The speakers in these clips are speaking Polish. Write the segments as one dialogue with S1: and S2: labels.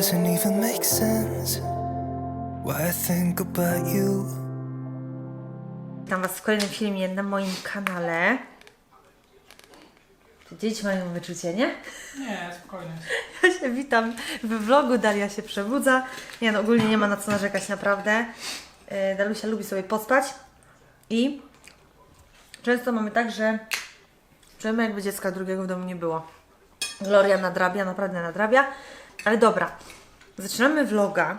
S1: doesn't even make sense. Why I think about you.
S2: Witam Was w kolejnym filmie na moim kanale. Dzieci mają wyczucie, nie?
S3: Nie, spokojnie.
S2: Ja się witam w vlogu, Dalia się przebudza. Nie no, ogólnie nie ma na co narzekać, naprawdę. Yy, Dalusia lubi sobie pospać i często mamy tak, że czujemy jakby dziecka drugiego w domu nie było. Gloria nadrabia, naprawdę nadrabia. Ale dobra, zaczynamy vloga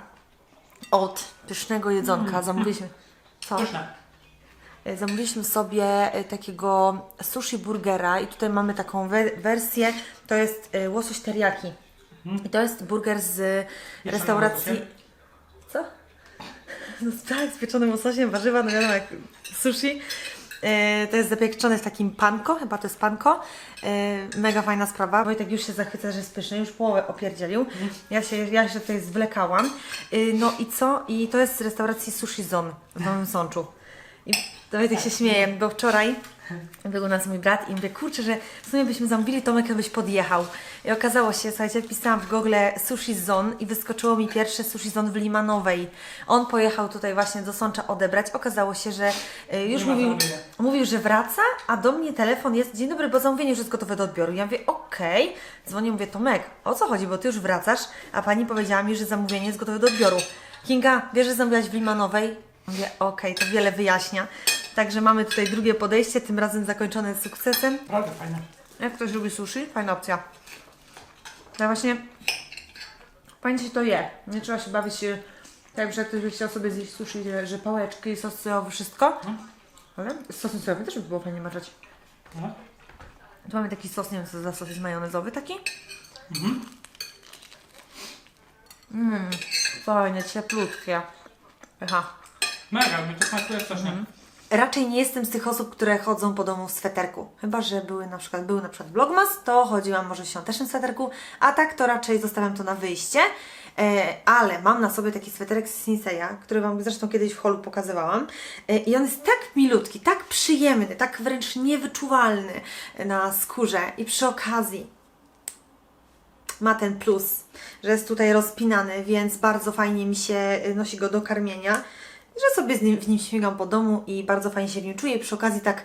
S2: od pysznego jedzonka. Zamówiliśmy... Co?
S3: Pyszne.
S2: E, Zamówiliśmy sobie e, takiego sushi burgera i tutaj mamy taką we- wersję, to jest e, łosoś teriyaki. I to jest burger z restauracji... Co? No tak, z pieczonym łososiem, warzywa, no wiadomo jak sushi. E, To jest zapieczone w takim panko, chyba to jest panko. E, Mega fajna sprawa. Wojtek już się zachwyca, że jest pyszny, już połowę opierdzielił. Ja się, ja się tutaj zwlekałam. E, No i co? I to jest z restauracji Sushi Zone w Nowym Sączu. I Wojtek się śmieje, bo wczoraj był u nas mój brat i mówię, kurczę, że w sumie byśmy zamówili, Tomek byś podjechał. I okazało się, słuchajcie, wpisałam w Google Sushi Zone i wyskoczyło mi pierwsze Sushi Zone w Limanowej. On pojechał tutaj właśnie do Sącza odebrać. Okazało się, że y, już
S3: Nie ma
S2: mówił,
S3: zamówienia.
S2: mówił, że wraca, a do mnie telefon jest, dzień dobry, bo zamówienie już jest gotowe do odbioru. Ja mówię, okej. Dzwonię, mówię, Tomek, o co chodzi, bo Ty już wracasz, a Pani powiedziała mi, że zamówienie jest gotowe do odbioru. Kinga, wiesz, że zamówiłaś w Limanowej? Mówię, okej, to wiele wyjaśnia. Także mamy tutaj drugie podejście, tym razem zakończone sukcesem.
S3: Naprawdę fajne.
S2: Jak ktoś lubi sushi, fajna opcja. Ja właśnie fajnie się to je. Nie trzeba się bawić się tak, że ktoś by chciał sobie zjeść sushi, że, że pałeczki, sos sojowy, wszystko. Ale z sosem sojowym też by było fajnie maczać.
S3: No.
S2: Tu mamy taki sos, nie wiem co to za sos jest majonezowy taki. Mmm, fajne, cieplutkie. Aha.
S3: Mega, mi to smakuje strasznie.
S2: Mhm. Raczej nie jestem z tych osób, które chodzą po domu w sweterku. Chyba, że były na przykład, był na przykład vlogmas, to chodziłam może w świątecznym sweterku, a tak to raczej zostawiam to na wyjście. E, ale mam na sobie taki sweterek z Sinseya, który Wam zresztą kiedyś w holu pokazywałam. E, I on jest tak milutki, tak przyjemny, tak wręcz niewyczuwalny na skórze. I przy okazji ma ten plus, że jest tutaj rozpinany, więc bardzo fajnie mi się y, nosi go do karmienia, że sobie z nim, w nim śmigam po domu i bardzo fajnie się w nim czuję. Przy okazji tak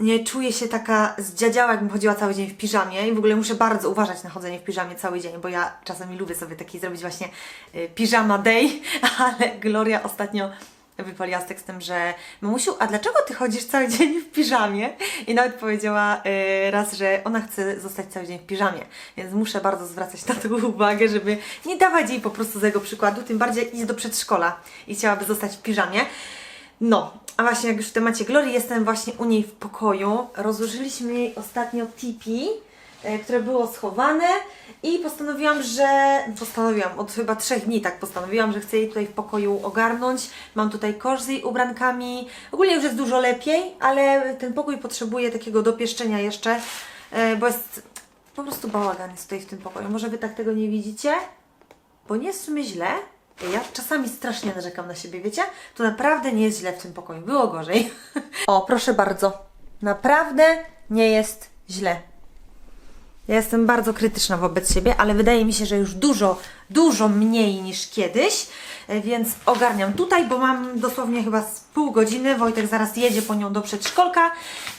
S2: nie czuję się taka zdziadziała, jakbym chodziła cały dzień w piżamie i w ogóle muszę bardzo uważać na chodzenie w piżamie cały dzień, bo ja czasami lubię sobie taki zrobić właśnie y, piżama day, ale Gloria ostatnio wypaliła z tekstem, że mamusiu, a dlaczego Ty chodzisz cały dzień w piżamie? I nawet powiedziała y, raz, że ona chce zostać cały dzień w piżamie, więc muszę bardzo zwracać na to uwagę, żeby nie dawać jej po prostu z jego przykładu, tym bardziej idzie do przedszkola i chciałaby zostać w piżamie. No, a właśnie jak już w temacie Glorii, jestem właśnie u niej w pokoju. Rozłożyliśmy jej ostatnio tipi, które było schowane i postanowiłam, że... Postanowiłam, od chyba trzech dni tak postanowiłam, że chcę jej tutaj w pokoju ogarnąć. Mam tutaj kosz z jej ubrankami. Ogólnie już jest dużo lepiej, ale ten pokój potrzebuje takiego dopieszczenia jeszcze, e, bo jest po prostu bałagan jest tutaj w tym pokoju. Może Wy tak tego nie widzicie? bo nie jest w sumie źle. Ja czasami strasznie narzekam na siebie, wiecie? To naprawdę nie jest źle w tym pokoju. Było gorzej. O, proszę bardzo. Naprawdę nie jest źle. Ja jestem bardzo krytyczna wobec siebie, ale wydaje mi się, że już dużo, dużo mniej niż kiedyś, e, więc ogarniam tutaj, bo mam dosłownie chyba z pół godziny. Wojtek zaraz jedzie po nią do przedszkolka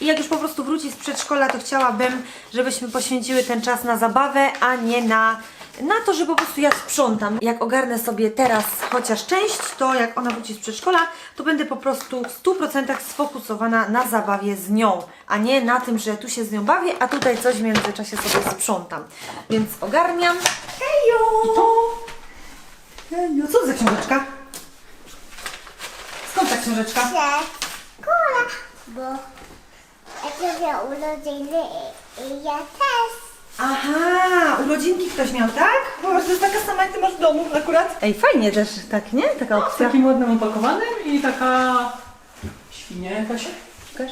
S2: i jak już po prostu wróci z przedszkola, to chciałabym, żebyśmy poświęciły ten czas na zabawę, a nie na, na to, że po prostu ja sprzątam. Jak ogarnę sobie teraz chociaż część, to jak ona wróci z przedszkola, to będę po prostu w 100% sfokusowana na zabawie z nią, a nie na tym, że tu się z nią bawię, a tutaj coś w międzyczasie sobie sprzątam. Więc ogarniam. Hejo! Hejo, co to za książeczka? Skąd ta książeczka?
S4: Szkoła, bo jak ja urodziny ja też.
S2: Aha, urodzinki ktoś miał, tak? Bo to jest taka sama, jak ty masz w domu akurat. Ej, fajnie też, tak, nie? Taka
S3: Z
S2: opcja.
S3: takim ładnym opakowanym i taka świnia jakaś.
S2: Pokaż.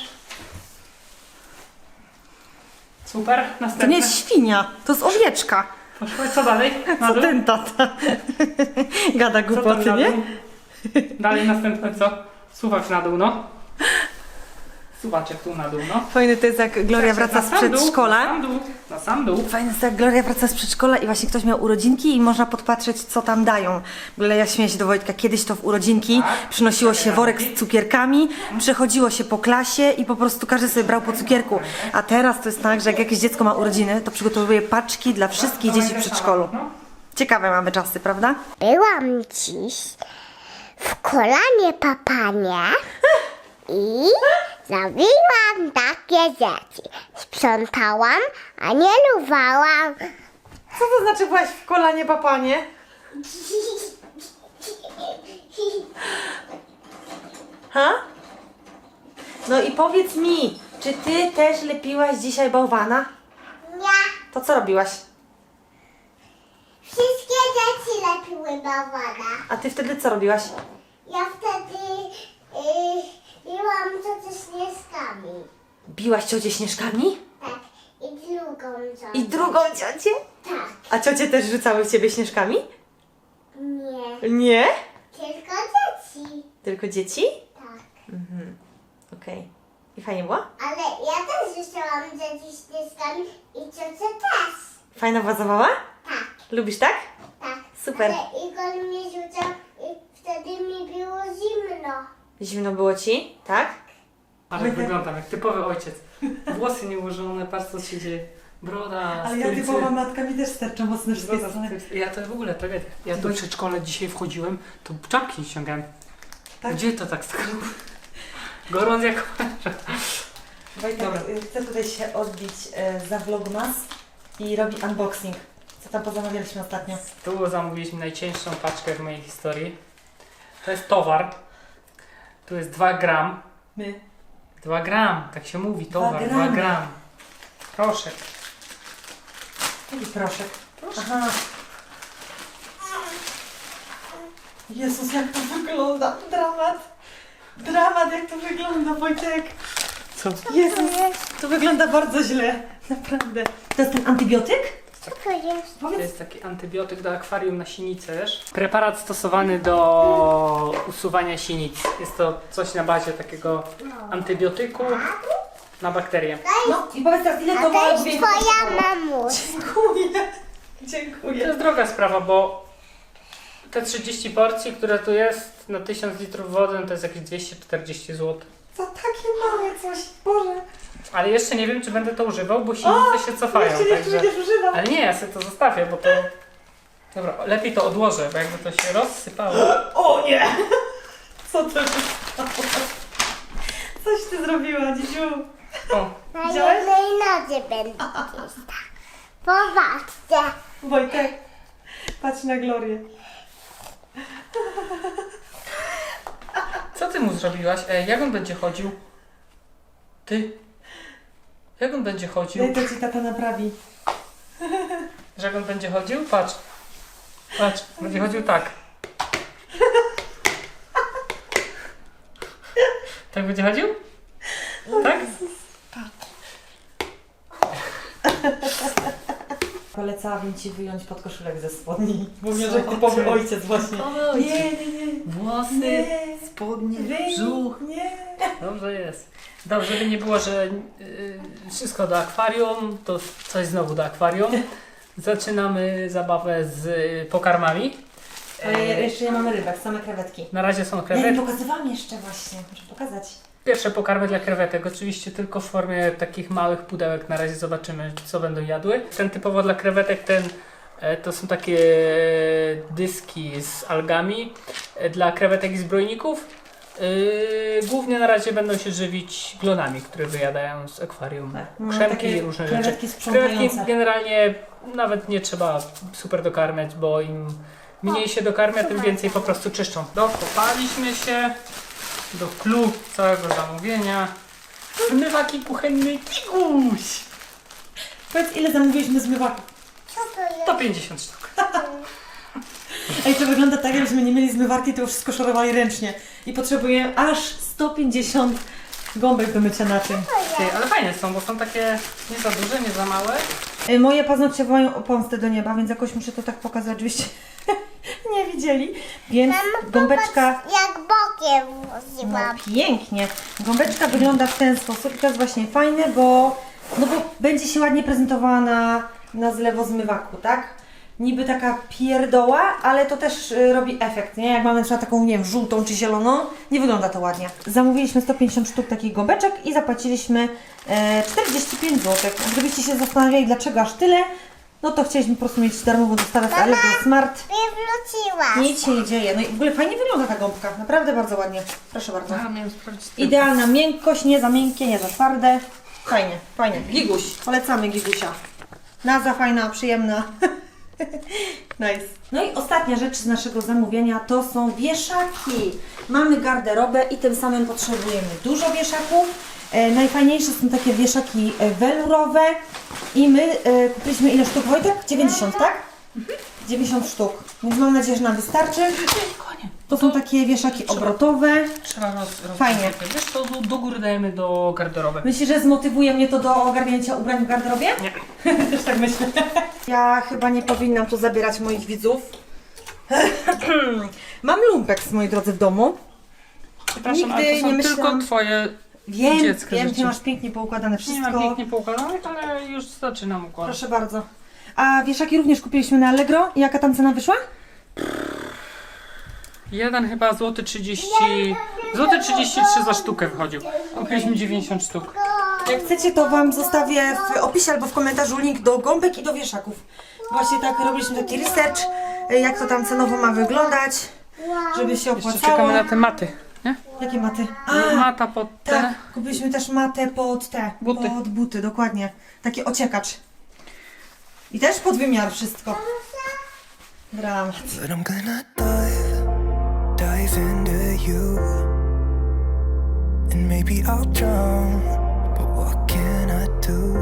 S3: Super,
S2: To
S3: następne.
S2: nie jest świnia, to jest owieczka.
S3: Poszło, co dalej? Na
S2: Co
S3: dół?
S2: ten tata? Gada
S3: Co tam
S2: głupoty,
S3: na
S2: nie?
S3: dół? Dalej następne co? Suwak na dół, no. Zobacz jak tu na dół, no.
S2: Fajny to jest jak Gloria wraca z
S3: sam dół, Na
S2: przedszkola.
S3: sam dół, na sam dół.
S2: Fajne jest jak Gloria wraca z przedszkola i właśnie ktoś miał urodzinki i można podpatrzeć, co tam dają. W ogóle ja śmieję się do Wojtka, kiedyś to w urodzinki
S3: Tak.
S2: przynosiło się worek z cukierkami, przechodziło się po klasie i po prostu każdy sobie brał po cukierku. A teraz to jest tak, że jak jakieś dziecko ma urodziny, to przygotowuje paczki dla wszystkich dzieci w przedszkolu. Ciekawe mamy czasy, prawda?
S4: Byłam dziś w kolanie papanie i zrobiłam takie rzeczy. Sprzątałam, a nie luwałam.
S2: Co to znaczy byłaś w kolanie papanie? Ha? No i powiedz mi, czy ty też lepiłaś dzisiaj bałwana?
S4: Nie,
S2: To co robiłaś?
S4: wszystkie dzieci lepiły bawana.
S2: A ty wtedy co robiłaś?
S4: Ja wtedy yy, biłam to ze śnieżkami.
S2: Biłaś ciocię śnieżkami?
S4: Tak, i drugą ciocię.
S2: I drugą ciocię?
S4: Tak,
S2: A ciocie też rzucały w ciebie śnieżkami?
S4: nie,
S2: Nie?
S4: tylko dzieci.
S2: Tylko dzieci?
S4: Tak,
S2: Okej. I fajnie było?
S4: ale ja też rzucałam dzieci śnieżkami i ciocię też.
S2: Fajna była zabawa?
S4: Tak,
S2: Lubisz tak?
S4: tak.
S2: Super.
S4: Ale Igor mnie rzucał i wtedy mi było zimno.
S2: Zimno było ci, tak?
S3: Ale jak wyglądam, jak typowy ojciec. Włosy nieułożone, patrz co się dzieje. Broda,
S2: Ale ja typowa matka mi też starcza mocno wszystkie
S3: Broda,
S2: strony.
S3: Ja to w ogóle tragedia. Ja do przedszkola dzisiaj wchodziłem, to czapki ściągałem.
S2: Tak?
S3: Gdzie to tak stało? Gorąc jak...
S2: Wojtek
S3: Dobra.
S2: y, chce tutaj się odbić e, za Vlogmas i robi unboxing. Co tam pozamawialiśmy ostatnio?
S3: Tu zamówiliśmy najcieńszą paczkę w mojej historii. To jest towar. Tu jest 2 gram.
S2: My.
S3: 2 gram, tak się mówi, towar, 2
S2: gramy.
S3: gram. Proszę.
S2: Jaki proszek? Aha. Jezus, jak to wygląda! Dramat! Dramat, jak to wygląda, Wojtek!
S3: Co?
S2: Jezus, to wygląda bardzo źle. Naprawdę. To jest ten antybiotyk?
S4: Co to jest?
S3: To jest taki antybiotyk do akwarium na sinice, wiesz? Preparat stosowany do usuwania sinic. Jest to coś na bazie takiego antybiotyku na bakterie.
S2: No i powiedz teraz, ile to
S4: to
S2: ma
S4: jest
S2: dźwięku
S4: twoja
S2: kosztowało?
S4: mamuś.
S2: Dziękuję.
S3: To
S2: Dziękuję.
S3: jest droga sprawa, bo te 30 porcji, które tu jest na 1000 litrów wody, no to jest jakieś 240 zł.
S2: Za takie małe coś, Boże.
S3: Ale jeszcze nie wiem, czy będę to używał, bo sinice się cofają.
S2: Jeszcze nie
S3: Także...
S2: będziesz używał.
S3: Ale nie, ja sobie to zostawię, bo to... Dobra, lepiej to odłożę, bo jakby to się rozsypało.
S2: O nie! Co to jest? Coś ty zrobiła, dzidziu.
S3: O,
S4: Na
S2: Widziałeś?
S4: jednej nodze będzie czysta. Popatrzcie.
S2: Wojtek, patrz na Glorię.
S3: co ty mu zrobiłaś? Ej, jak on będzie chodził? Ty? Jak on będzie chodził?
S2: Daj to ci tata naprawi.
S3: Że jak on będzie chodził? Patrz. Patrz, będzie chodził tak. Tak będzie chodził? Tak?
S2: Polecałabym ci wyjąć podkoszulek ze spodni. Mówię, że typowy
S3: ty?
S2: ojciec właśnie. Nie, nie, nie.
S3: Włosy,
S2: Nie.
S3: spodnie,
S2: Wyjmij.
S3: brzuch.
S2: Nie.
S3: Dobrze jest. Dobrze, żeby nie było, że y, wszystko do akwarium, to coś znowu do akwarium. Zaczynamy zabawę z y, pokarmami.
S2: Ale
S3: E,
S2: jeszcze nie mamy rybek, same krewetki.
S3: na razie są
S2: Ja nie
S3: krewetki.
S2: pokazywałam jeszcze właśnie. Muszę pokazać.
S3: Pierwsze pokarmy dla krewetek, oczywiście tylko w formie takich małych pudełek. Na razie zobaczymy, co będą jadły. Ten typowo dla krewetek, ten e, to są takie dyski z algami e, dla krewetek i zbrojników. E, Głównie na razie będą się żywić glonami, które wyjadają z akwarium.
S2: Tak. No,
S3: Krzemki
S2: takie
S3: i różne rzeczy.
S2: krewetki
S3: Krewetki
S2: sprzątające.
S3: generalnie nawet nie trzeba super dokarmiać, bo im mniej się dokarmia, tym więcej po prostu czyszczą. Dokopaliśmy się do clou całego zamówienia. Zmywaki kuchenne Kiguś!
S2: Powiedz, ile zamówiliśmy zmywaków?
S4: Co to jest?
S3: 150 sztuk.
S2: Ej, to wygląda tak, jakbyśmy nie mieli zmywarki, to już wszystko szorowali ręcznie. I potrzebuję aż 150 gąbek do mycia naczyń.
S3: Ty, ale fajne są, bo są takie nie za duże, nie za małe.
S2: Y, Moje paznokcie wołają o pomstę do nieba, więc jakoś muszę to tak pokazać. Oczywiście nie widzieli. Więc gąbeczka
S4: Popatrz, jak bokiem
S2: no,
S4: włożyłam.
S2: pięknie. Gąbeczka wygląda w ten sposób i to jest właśnie fajne, bo, no bo będzie się ładnie prezentowała na, na zlewozmywaku, tak? Niby taka pierdoła, ale to też y, robi efekt, nie? Jak mamy na przykład taką, nie wiem, żółtą czy zieloną, nie wygląda to ładnie. Zamówiliśmy 150 sztuk takich gąbeczek i zapłaciliśmy e, 45 zł. Gdybyście się zastanawiali, dlaczego aż tyle, no to chcieliśmy po prostu mieć darmową dostawę z Allegro Smart.
S4: Nie wróciłaś.
S2: Nic się nie dzieje. No i w ogóle fajnie wygląda ta gąbka. Naprawdę bardzo ładnie. Proszę bardzo.
S3: A, miałem sprawdzić.
S2: Idealna miękkość, nie za miękkie, nie za twarde. Fajnie, fajnie. Giguś, polecamy Gigusia. Nazwa fajna, przyjemna. nice. No i ostatnia rzecz z naszego zamówienia to są wieszaki. Mamy garderobę i tym samym potrzebujemy dużo wieszaków. E, najfajniejsze są takie wieszaki e, welurowe i my e, kupiliśmy ile sztuk Wojtek? 90, tak? 90 sztuk. Więc mam nadzieję, że nam wystarczy.
S3: Konie.
S2: To są takie wieszaki obrotowe.
S3: Trzeba roz, roz
S2: Fajnie.
S3: Wiesz, to do, do góry dajemy do garderoby.
S2: Myślisz, że zmotywuje mnie to do ogarnięcia ubrań w garderobie?
S3: Nie.
S2: Też tak myślę. Ja chyba nie powinnam tu zabierać moich widzów. Mam lumpeks, moi drodzy, w domu.
S3: Przepraszam, ale
S2: Nigdy
S3: to są
S2: nie
S3: tylko
S2: myślałam-
S3: twoje
S2: Wiem,
S3: dziecko
S2: wiem,
S3: życie.
S2: ty masz pięknie poukładane
S3: Nie ma
S2: wszystko.
S3: pięknie poukładanych, ale już zaczynam układać.
S2: Proszę bardzo. A wieszaki również kupiliśmy na Allegro. I Jaka tam cena wyszła?
S3: Jeden chyba złoty 30. Złoty 33 za sztukę wychodził. Kupiliśmy 90 sztuk.
S2: Jak chcecie, to Wam zostawię w opisie albo w komentarzu link do gąbek i do wieszaków. Właśnie tak robiliśmy taki research, jak to tam cenowo ma wyglądać, żeby się
S3: Jeszcze
S2: opłacało.
S3: czekamy na te maty. Nie?
S2: Jakie maty?
S3: Mata pod te.
S2: Tak, kupiliśmy też matę pod te,
S3: Buty.
S2: pod buty, dokładnie. Taki ociekacz. I też pod wymiar wszystko. Dramat.
S1: Into you. And maybe I'll drown, but what can I do?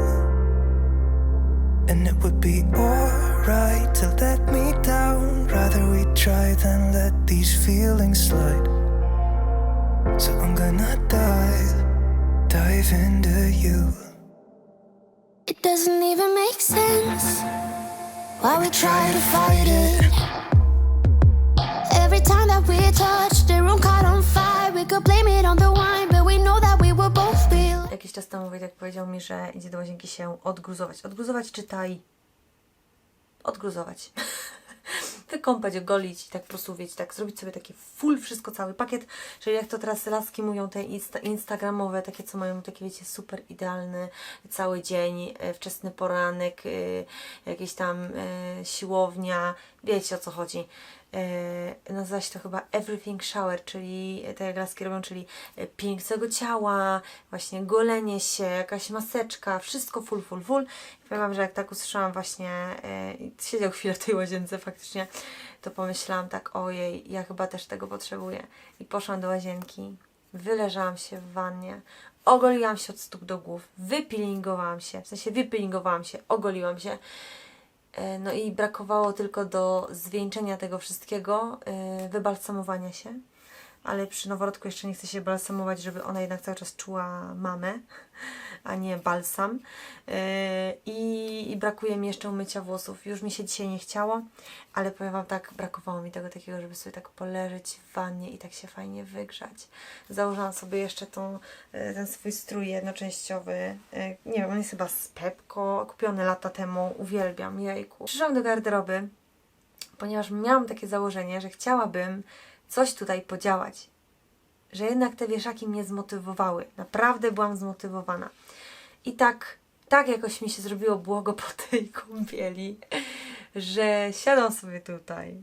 S1: And it would be alright to let me down. Rather we try than let these feelings slide. So I'm gonna dive, dive into you.
S5: It doesn't even make sense why we try to fight it. Every time that we touch, the room caught on fire. We could blame it on the wine, but we know that we were both real.
S2: Jakiś czas temu Wojtek powiedział mi, że idzie do łazienki się odgruzować. Odgruzować czytaj... Odgruzować. Wykąpać, ogolić i tak po prostu, wiecie, tak zrobić sobie taki full, wszystko, cały pakiet, czyli jak to teraz laski mówią, te insta instagramowe, takie co mają, takie wiecie, super idealny cały dzień, e, wczesny poranek, e, jakieś tam e, siłownia, wiecie o co chodzi. E, nazywa się to chyba Everything Shower, czyli te jak laski robią, czyli e, pięknego całego ciała, właśnie golenie się, jakaś maseczka, wszystko full, full, full. I powiem Wam, że jak tak usłyszałam właśnie, e, siedział chwilę w tej łazience faktycznie, to pomyślałam tak, ojej, ja chyba też tego potrzebuję. I poszłam do łazienki, wyleżałam się w wannie, ogoliłam się od stóp do głów, wypeelingowałam się, w sensie wypeelingowałam się, ogoliłam się. E, No i brakowało tylko do zwieńczenia tego wszystkiego, e, wybalsamowania się. Ale przy noworodku jeszcze nie chcę się balsamować, żeby ona jednak cały czas czuła mamę, a nie balsam. E, I, I brakuje mi jeszcze umycia włosów. Już mi się dzisiaj nie chciało, ale powiem Wam tak, brakowało mi tego takiego, żeby sobie tak poleżeć w wannie i tak się fajnie wygrzać. Założyłam sobie jeszcze tą, e, ten swój strój jednoczęściowy. E, Nie wiem, on jest chyba z Pepko, kupiony lata temu. Uwielbiam, jejku. Przyszłam do garderoby, ponieważ miałam takie założenie, że chciałabym coś tutaj podziałać. Że jednak te wieszaki mnie zmotywowały. Naprawdę byłam zmotywowana. I tak, tak jakoś mi się zrobiło błogo po tej kąpieli, że siadam sobie tutaj,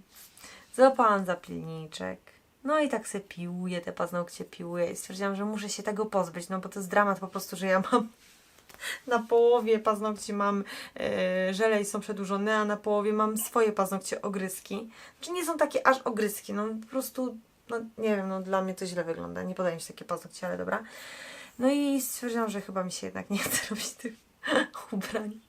S2: złapałam zapilniczek, no i tak sobie piłuję, te paznokcie piłuję i stwierdziłam, że muszę się tego pozbyć, no bo to jest dramat po prostu, że ja mam na połowie paznokci mam e, żele i są przedłużone, a na połowie mam swoje paznokcie ogryski. Czy nie są takie aż ogryski, no po prostu, no nie wiem, no dla mnie to źle wygląda, nie podaję mi się takie paznokcie, ale dobra. No i stwierdziłam, że chyba mi się jednak nie chce robić tych ubrań.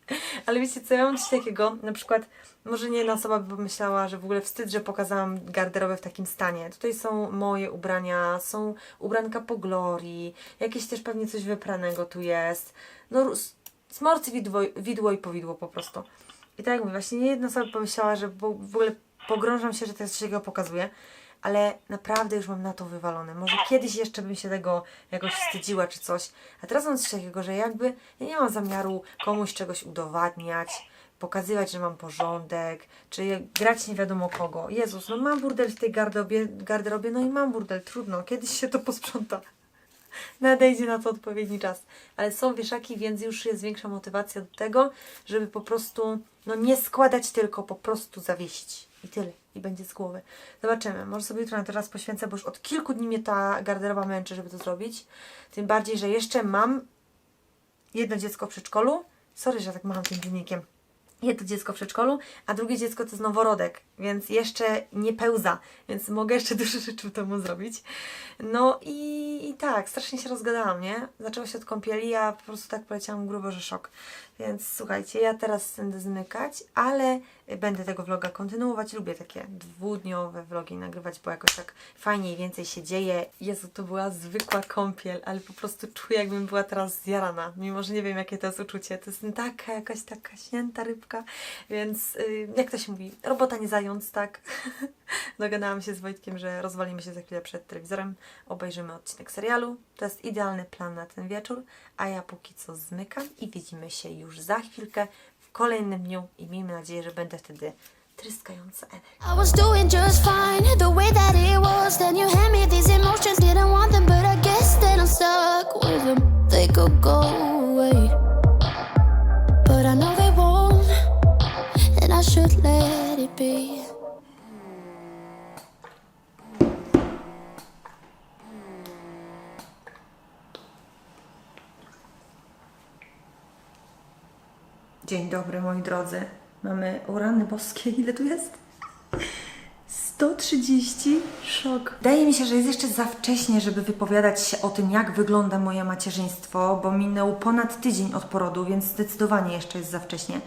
S2: Ale wiecie co, ja mam coś takiego, na przykład, może nie jedna osoba by pomyślała, że w ogóle wstyd, że pokazałam garderobę w takim stanie. Tutaj są moje ubrania, są ubranka po Glorii, jakieś też pewnie coś wypranego tu jest. No, smorcy widło, widło i powidło po prostu. I tak jak mówię, właśnie nie jedna osoba pomyślała, że w ogóle pogrążam się, że teraz się go pokazuję, ale naprawdę już mam na to wywalone. Może kiedyś jeszcze bym się tego jakoś wstydziła czy coś, a teraz mam coś takiego, że jakby ja nie mam zamiaru komuś czegoś udowadniać, pokazywać, że mam porządek, czy grać nie wiadomo kogo. Jezus, no mam burdel w tej garderobie, garderobie no i mam burdel, trudno, kiedyś się to posprząta. Nadejdzie na to odpowiedni czas. Ale są wieszaki, więc już jest większa motywacja do tego, żeby po prostu no nie składać, tylko po prostu zawiesić. I tyle. I będzie z głowy. Zobaczymy. Może sobie jutro na to raz poświęcę, bo już od kilku dni mnie ta garderoba męczy, żeby to zrobić. Tym bardziej, że jeszcze mam jedno dziecko w przedszkolu. Sorry, że tak macham tym dziennikiem. Jedno dziecko w przedszkolu, a drugie dziecko to jest noworodek, więc jeszcze nie pełza, więc mogę jeszcze dużo rzeczy w domu zrobić. No i, i tak, strasznie się rozgadałam, nie? Zaczęło się od kąpieli, a po prostu tak poleciałam grubo, że szok. Więc słuchajcie, ja teraz będę zmykać, ale będę tego vloga kontynuować. Lubię takie dwudniowe vlogi nagrywać, bo jakoś tak fajniej, więcej się dzieje. Jezu, to była zwykła kąpiel, ale po prostu czuję, jakbym była teraz zjarana, mimo że nie wiem, jakie to jest uczucie. To jest taka jakaś taka święta rybka, więc yy, jak to się mówi, robota nie zając, tak? Dogadałam się z Wojtkiem, że rozwalimy się za chwilę przed telewizorem, obejrzymy odcinek serialu. To jest idealny plan na ten wieczór, a ja póki co zmykam i widzimy się już za chwilkę w kolejnym dniu i miejmy nadzieję, że będę wtedy tryskająca energią.
S5: I just fine the way that it was. Then you me these didn't want them, but I guess stuck with them. They go away, but I know they won't, and I should let it be.
S2: Dzień dobry moi drodzy. Mamy o rany boskie, ile tu jest? 130? Szok. Wydaje mi się, że jest jeszcze za wcześnie, żeby wypowiadać się o tym, jak wygląda moje macierzyństwo, bo minął ponad tydzień od porodu, więc zdecydowanie jeszcze jest za wcześnie.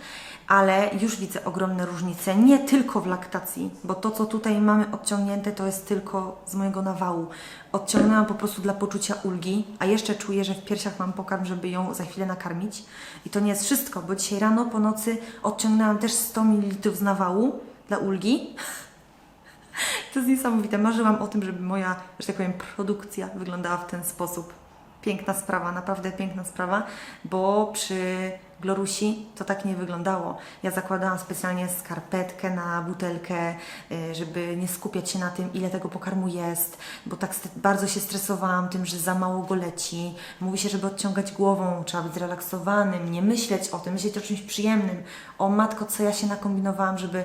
S2: Ale już widzę ogromne różnice, nie tylko w laktacji, bo to, co tutaj mamy odciągnięte, to jest tylko z mojego nawału. Odciągnęłam po prostu dla poczucia ulgi, a jeszcze czuję, że w piersiach mam pokarm, żeby ją za chwilę nakarmić. I to nie jest wszystko, bo dzisiaj rano po nocy odciągnęłam też 100 ml z nawału dla ulgi. To jest niesamowite. Marzyłam o tym, żeby moja, że tak powiem, produkcja wyglądała w ten sposób. Piękna sprawa, naprawdę piękna sprawa, bo przy Glorusi to tak nie wyglądało. Ja zakładałam specjalnie skarpetkę na butelkę, y, żeby nie skupiać się na tym, ile tego pokarmu jest, bo tak bardzo się stresowałam tym, że za mało go leci. Mówi się, żeby odciągać głową, trzeba być zrelaksowanym, nie myśleć o tym, myśleć o czymś przyjemnym. O matko, co ja się nakombinowałam, żeby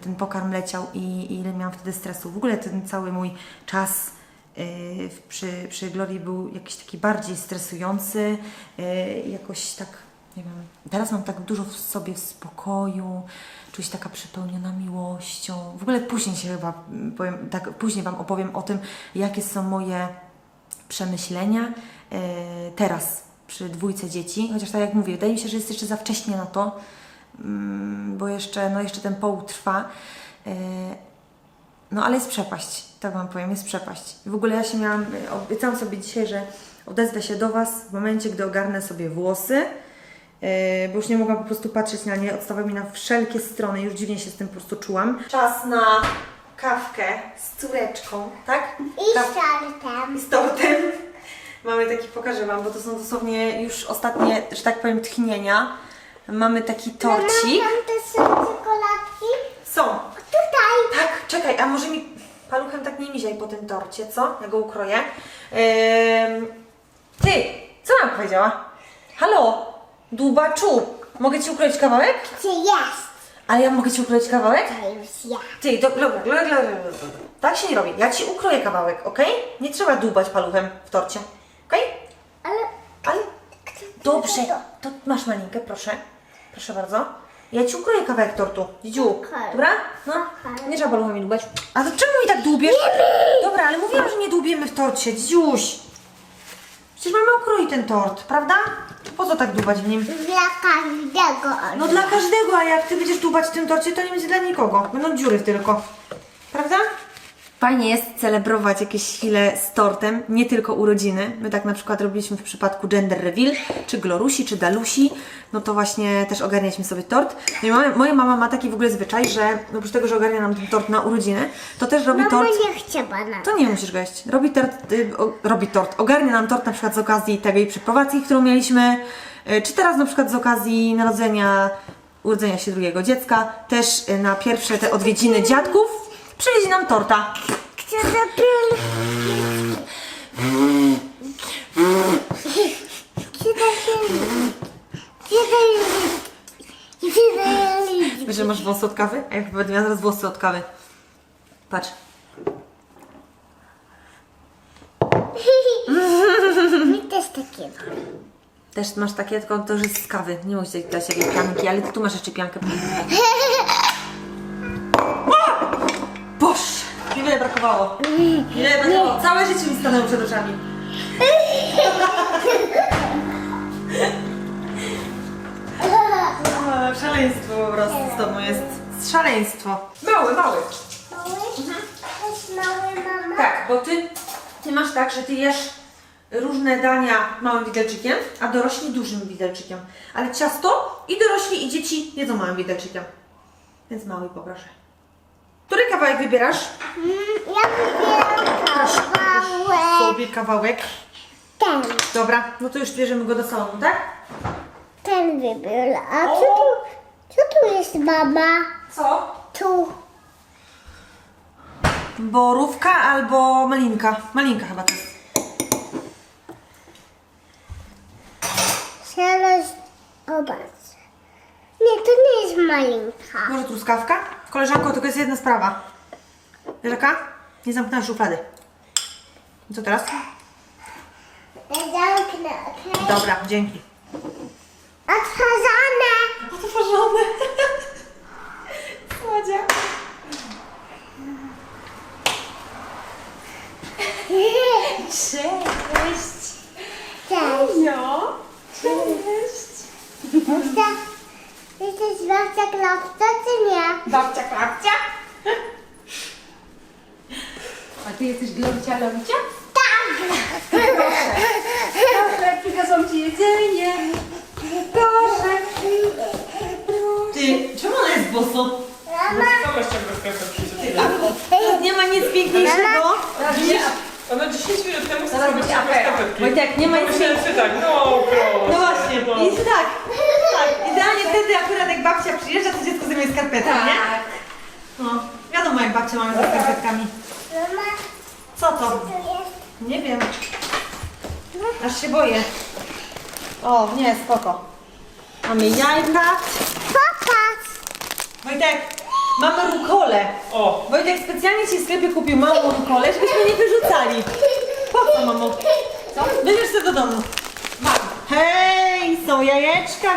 S2: ten pokarm leciał i, ile miałam wtedy stresu. W ogóle ten cały mój czas przy, przy Glorii był jakiś taki bardziej stresujący, yy, jakoś tak, nie wiem, teraz mam tak dużo w sobie spokoju, czuję się taka przepełniona miłością. W ogóle później się chyba mm, powiem, tak później Wam opowiem o tym, jakie są moje przemyślenia yy, teraz przy dwójce dzieci, chociaż tak jak mówię, wydaje mi się, że jest jeszcze za wcześnie na to, mm, bo jeszcze, no jeszcze ten połóg trwa. No ale jest przepaść, tak Wam powiem, jest przepaść. W ogóle ja się miałam, obiecałam sobie dzisiaj, że odezwę się do Was w momencie, gdy ogarnę sobie włosy, yy, bo już nie mogłam po prostu patrzeć na nie, odstawały mi na wszelkie strony, już dziwnie się z tym po prostu czułam. Czas na kawkę z córeczką, tak?
S4: I
S2: Kaw-
S4: z czartem.
S2: i z tortem. Mamy taki, pokażę Wam, bo to są dosłownie już ostatnie, że tak powiem, tchnienia. Mamy taki torcik.
S4: Mama, tam też są czekoladki.
S2: Są,
S4: Tutaj.
S2: Tak, czekaj, a może mi paluchem tak nie miziaj po tym torcie, co? Ja go ukroję. Ehm, ty, co mam powiedziała? Halo, dłubaczu, mogę Ci ukroić kawałek?
S4: Gdzie jest?
S2: Ale ja mogę Ci ukroić kawałek?
S4: To już ja.
S2: Ty, do, dobra, dobra, dobra, dobra, dobra. Tak się nie robi. Ja Ci ukroję kawałek, ok? Nie trzeba dłubać paluchem w torcie, ok?
S4: Ale
S2: Ale dobrze, to masz malinkę, proszę. Proszę bardzo. Ja Ci ukroję kawałek tortu, Dzidziu.
S4: Okej.
S2: Dobra? No, nie trzeba paluchem mi dłubać. A to czemu mi tak dłubiesz? Dobra, ale mówiłam, że nie dłubiemy w torcie, Dzidziuś. Przecież mama ukroi ten tort, prawda? Po co tak dłubać w nim?
S4: dla każdego.
S2: No dla każdego, a jak Ty będziesz dłubać w tym torcie, to nie będzie dla nikogo. Będą dziury tylko. Prawda? Fajnie jest celebrować jakieś chwile z tortem, nie tylko urodziny. My tak na przykład robiliśmy w przypadku gender reveal, czy Glorusi, czy Dalusi, no to właśnie też ogarnialiśmy sobie tort. No i mamy, moja mama ma taki w ogóle zwyczaj, że oprócz tego, że ogarnia nam ten tort na urodziny, to też robi
S4: Mama
S2: tort...
S4: nie chce banana.
S2: To nie musisz gość. Robi tort, y, o, robi tort, ogarnia nam tort na przykład z okazji tej przeprowadzki, którą mieliśmy, y, czy teraz na przykład z okazji narodzenia, urodzenia się drugiego dziecka, też y, na pierwsze te odwiedziny dziadków przywieźli nam torta.
S4: Chcę zapić.
S2: Wiesz, że masz włosy od kawy? A ja będę miała zaraz włosy od kawy. Patrz.
S4: Mi też takie.
S2: Też masz takie, tylko to już jest z kawy. Nie musisz dać jakiejś pianki, ale ty tu masz jeszcze piankę. Niewiele brakowało. Niewiele brakowało. Całe życie mi stanęło przed oczami. O, Szaleństwo po prostu z tobą jest. Szaleństwo. Mały, mały.
S4: Mały? To jest mały mama?
S2: Tak, bo ty, ty masz tak, że ty jesz różne dania małym widelczykiem, a dorośli dużym widelczykiem. Ale ciasto i dorośli i dzieci jedzą małym widelczykiem. Więc mały poproszę. Który kawałek wybierasz?
S4: Mm, Ja wybieram kawałek.
S2: Sobie kawałek.
S4: Ten.
S2: Dobra, no to już bierzemy go do salonu, tak?
S4: Ten wybieram. A co tu, co tu jest mama?
S2: Co?
S4: Tu.
S2: Borówka albo malinka. Malinka chyba to jest.
S4: Zaraz. Nie, to nie jest malinka.
S2: Może truskawka? Koleżanko, tylko jest jedna sprawa. Wiesz jaka? Nie zamknęłaś szuflady. I co teraz?
S4: Zamknę, okej?
S2: Dobra, dzięki.
S4: Otworzone.
S2: Otworzone. Słodzia. Cześć.
S4: Cześć.
S2: No. Cześć.
S4: Babcia, Jesteś babcia klapca czy nie?
S2: Babcia, babcia.
S6: A ty jesteś Glorcia Lorcia?
S4: Tak.
S6: Proszę, przyniosłam ci jedzenie. Proszę.
S2: Ty, czemu ona jest boso?
S4: Mama,
S3: Sama ściąga skarpetki przecież.
S2: Nie ma nic piękniejszego.
S3: Ona 10 minut temu
S6: Zaraz będzie afera.
S2: Wojtek, nie ma nic
S3: Myślałem, że tak, proszę.
S2: No właśnie,
S3: no.
S2: i tak, tak, idealnie wtedy akurat jak babcia przyjeżdża, skarpetę, nie?
S6: Tak.
S2: No, wiadomo jak babcia mamy ze skarpetkami.
S4: mama,
S2: Co to?
S4: jest.
S2: Nie wiem. Aż się boję. O, nie, spoko. Mamy jajka.
S4: Popatrz.
S2: Wojtek, mamy rukolę.
S3: O,
S2: Wojtek specjalnie ci w sklepie kupił małą rukolę, żebyśmy nie wyrzucali. Po co, mamo? Co? Wybierz sobie do domu.
S6: Mam.
S2: Hej, są jajeczka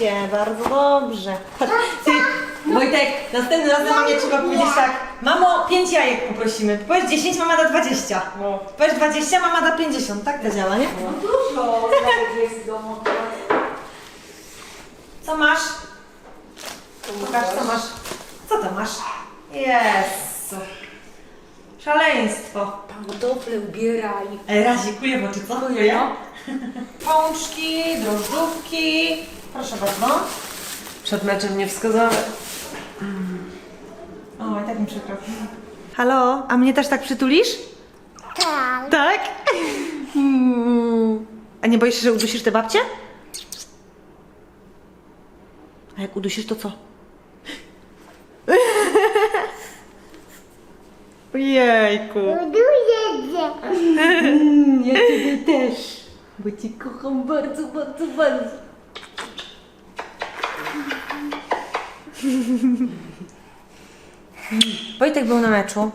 S2: wiejskie, bardzo dobrze. Ty, Wojtek, następnym razem mamie trzeba powiedzieć tak, mamo, 5 jajek poprosimy. Powiedz 10, mama da 20.
S3: no.
S2: Powiedz 20, mama da 50, tak to działa, nie?
S6: Dużo nawet jest w domu.
S2: Co masz? Pokaż, co masz. Co to masz? Jezu. Szaleństwo.
S6: Pantofle ubieraj.
S2: E, Razikuję w oczy, co?
S6: No.
S2: Pączki, drożdżówki. Proszę bardzo.
S7: Przed meczem nie wskazane.
S2: O, i tak mi przykro. Halo, a mnie też tak przytulisz?
S4: Tak.
S2: Tak? Mm. A nie boisz się, że udusisz tę babcię? A jak udusisz, to co? Jejku.
S4: Buduję
S6: Ja ciebie też. Bo cię kocham bardzo, bardzo, bardzo.
S2: Wojtek był na meczu.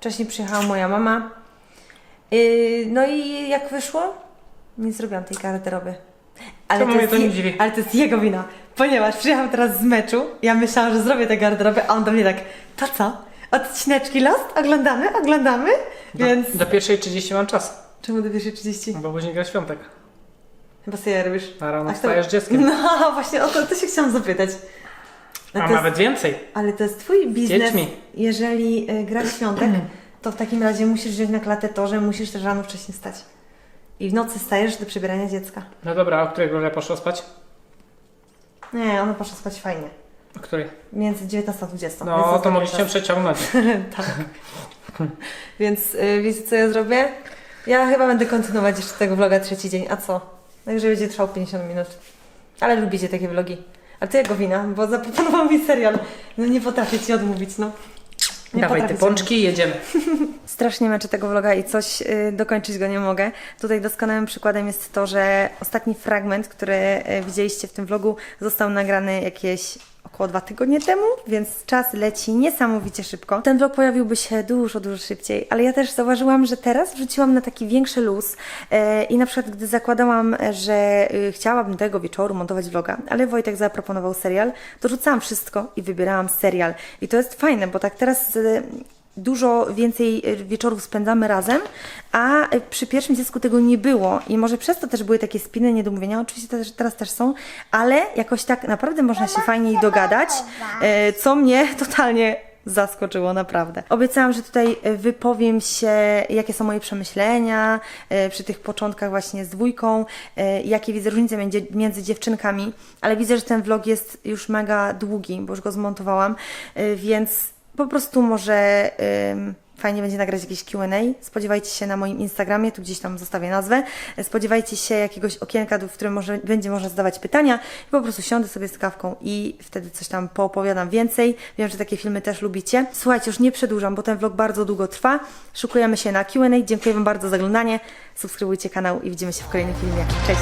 S2: Wcześniej przyjechała moja mama. Yy, no i jak wyszło? Nie zrobiłam tej garderoby. Ale
S3: Czemu mnie to nie
S2: je-
S3: dziwi?
S2: Ale to jest jego wina. Ponieważ przyjechał teraz z meczu, ja myślałam, że zrobię tę garderobę, a on do mnie tak, to co? Odcineczki Lost? Oglądamy? Oglądamy? Więc...
S3: Do pierwszej 30 mam czas,
S2: Czemu do pierwszej 30?
S3: bo później gra świątek.
S2: Chyba sobie robisz.
S3: Na rano
S2: A kto-
S3: wstajesz dzieckiem.
S2: No właśnie, o to, to się chciałam zapytać. No
S3: A
S2: to jest-
S3: nawet więcej.
S2: Ale to jest twój biznes,
S3: dziećmi.
S2: jeżeli y, gra świątek, to w takim razie musisz wziąć na klatę to, że musisz też rano wcześniej stać. I w nocy stajesz do przybierania dziecka.
S3: No dobra, a o której Gloria poszła spać?
S2: Nie, ona poszła spać fajnie.
S3: O której?
S2: Między 19 a 20.
S3: No, to mogliście
S2: czas.
S3: przeciągnąć.
S2: tak. Więc y, wiecie co ja zrobię? Ja chyba będę kontynuować jeszcze tego vloga trzeci dzień. A co? Także będzie trwał 50 minut. Ale lubicie takie vlogi. A to jego wina, bo zaproponował mi serial. No nie potrafię Ci odmówić, no. Nie
S3: Dawaj te
S2: ci
S3: pączki i jedziemy.
S2: Strasznie męczę tego vloga i coś y, dokończyć go nie mogę. Tutaj doskonałym przykładem jest to, że ostatni fragment, który y, widzieliście w tym vlogu, został nagrany jakieś około dwa tygodnie temu, więc czas leci niesamowicie szybko. Ten vlog pojawiłby się dużo, dużo szybciej, ale ja też zauważyłam, że teraz wrzuciłam na taki większy luz e, i na przykład gdy zakładałam, że y, chciałabym tego wieczoru montować vloga, ale Wojtek zaproponował serial, to rzucałam wszystko i wybierałam serial. I to jest fajne, bo tak teraz y, dużo więcej y, wieczorów spędzamy razem, a y, przy pierwszym dziecku tego nie było. I może przez to też były takie spiny, niedomówienia, oczywiście też, teraz też są, ale jakoś tak naprawdę można się fajniej dogadać, y, co mnie totalnie zaskoczyło, naprawdę. Obiecałam, że tutaj wypowiem się, jakie są moje przemyślenia przy tych początkach właśnie z dwójką, jakie widzę różnice między, dziewczynkami, ale widzę, że ten vlog jest już mega długi, bo już go zmontowałam, więc po prostu może ym, fajnie będzie nagrać jakieś QA. Spodziewajcie się na moim Instagramie, tu gdzieś tam zostawię nazwę. Spodziewajcie się jakiegoś okienka, w którym może, będzie można zadawać pytania i po prostu siądę sobie z kawką i wtedy coś tam poopowiadam więcej. Wiem, że takie filmy też lubicie. Słuchajcie, już nie przedłużam, bo ten vlog bardzo długo trwa. Szukujemy się na QA. Dziękuję Wam bardzo za oglądanie. Subskrybujcie kanał i widzimy się w kolejnym filmie. Cześć!